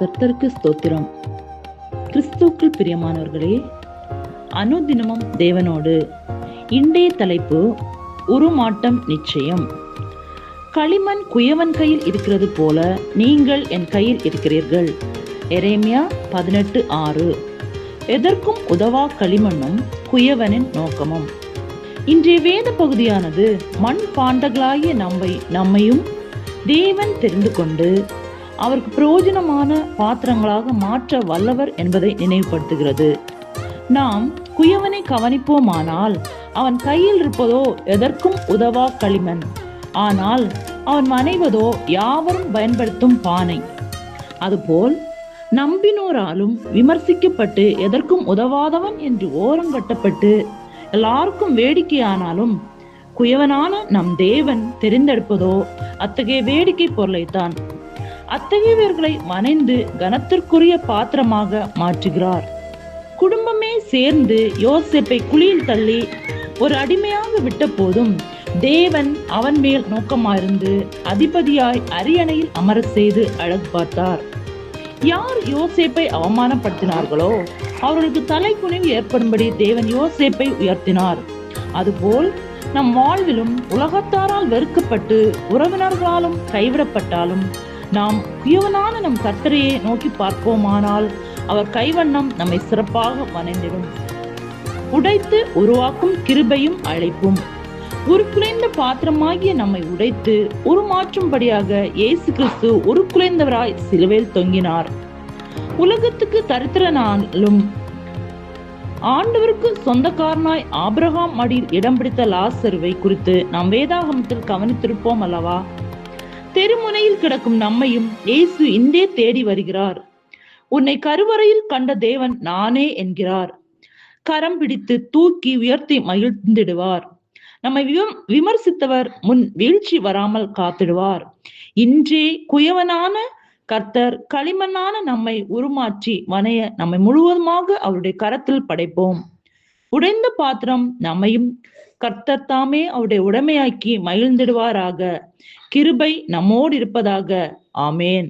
கர்த்தருக்கு ஸ்தோத்திரம். கிறிஸ்துக்கள் பிரியமானவர்களே அனுதினமும் தேவனோடு. இன்றைய தலைப்பு உருமாட்டம் நிச்சயம். களிமண் குயவன் கையில் இருக்கிறது போல நீங்கள் என் கையில் இருக்கிறீர்கள். எரேமியா பதினெட்டு ஆறு. எதற்கும் உதவா களிமண்ணும் குயவனின் நோக்கமும். இன்றைய வேத பகுதியானது மண் பாண்டங்களாகிய நம்மை நம்மையும் தேவன் தெரிந்து கொண்டு அவருக்கு பிரயோஜனமான பாத்திரங்களாக மாற்ற வல்லவர் என்பதை நினைவுபடுத்துகிறது. நாம் குயவனை கவனிப்போமானால் அவன் கையில் இருப்பதோ எதற்கும் உதவா களிமண் ஆனால் அவன் மனைவதோ யாவரும் பயன்படுத்தும் பானை. அதுபோல் நம்பினோராலும் விமர்சிக்கப்பட்டு எதற்கும் உதவாதவன் என்று ஓரங்கட்டப்பட்டு எல்லாருக்கும் வேடிக்கையானாலும் குயவனான நம் தேவன் தெரிந்தெடுப்பதோ அத்தகைய வேடிக்கை பொருளைத்தான் அத்தகையவர்களை மனைந்து கனத்திற்குரிய பாத்திரமாக மாற்றுகிறார். குடும்பமே சேர்ந்து யோசேப்பை குழியில் தள்ளி ஒரு அடிமையாக விட்ட போதும் தேவன் அவன் மேல் நோக்கமாயிருந்து அதிபதியாய் அரியணையில் அமர செய்து அழகு பார்த்தார். யார் யோசேப்பை அவமானப்படுத்தினார்களோ அவர்களுக்கு தலை குனிவு ஏற்படும்படி தேவன் யோசேப்பை உயர்த்தினார். அதுபோல் நம் வாழ்விலும் உலகத்தாரால் வெறுக்கப்பட்டு உறவினர்களாலும் கைவிடப்பட்டாலும் நாம் குயவனான நம் கர்த்தரையே நோக்கி பார்ப்போமானால் அவர் கைவண்ணம் நம்மை சிறப்பாக வணைந்திடும் உடைத்து உருவாக்கும் கிருபையும் அழைப்பும். உருக்குலைந்த பாத்திரமாகிய நம்மை உடைத்து உருமாற்றும்படியாக இயேசு கிறிஸ்து உருக்குலைந்தவராய் சிலுவையில் தொங்கினார். உலகத்துக்கு தரித்திரனாலும் ஆண்டவருக்கு சொந்தக்காரனாய் ஆபிரகாம் அடியில் இடம் பிடித்த லாசருவை குறித்து நாம் வேதாகமத்தில் கவனித்திருப்போம் அல்லவா? தெருமுனையில் கிடக்கும் நம்மையும் இயேசு இன்றே தேடி வருகிறார். உன்னை கருவறையில் கண்ட தேவன் நானே என்கிறார். கரம் பிடித்து தூக்கி உயர்த்தி மகிழ்ந்திடுவார். நம்மை விமர்சித்தவர் முன் வீழ்ச்சி வராமல் காத்திடுவார். இன்றே குயவனான கர்த்தர் களிமண்ணான நம்மை உருமாற்றி வனைய நம்மை முழுவதுமாக அவருடைய கரத்தில் படைப்போம். உடைந்த பாத்திரம் நம்மையும் கர்த்தர் தாமே அவருடைய உடைமையாக்கி மகிழ்ந்திடுவாராக. கிருபை நம்மோடு இருப்பதாக. ஆமேன்.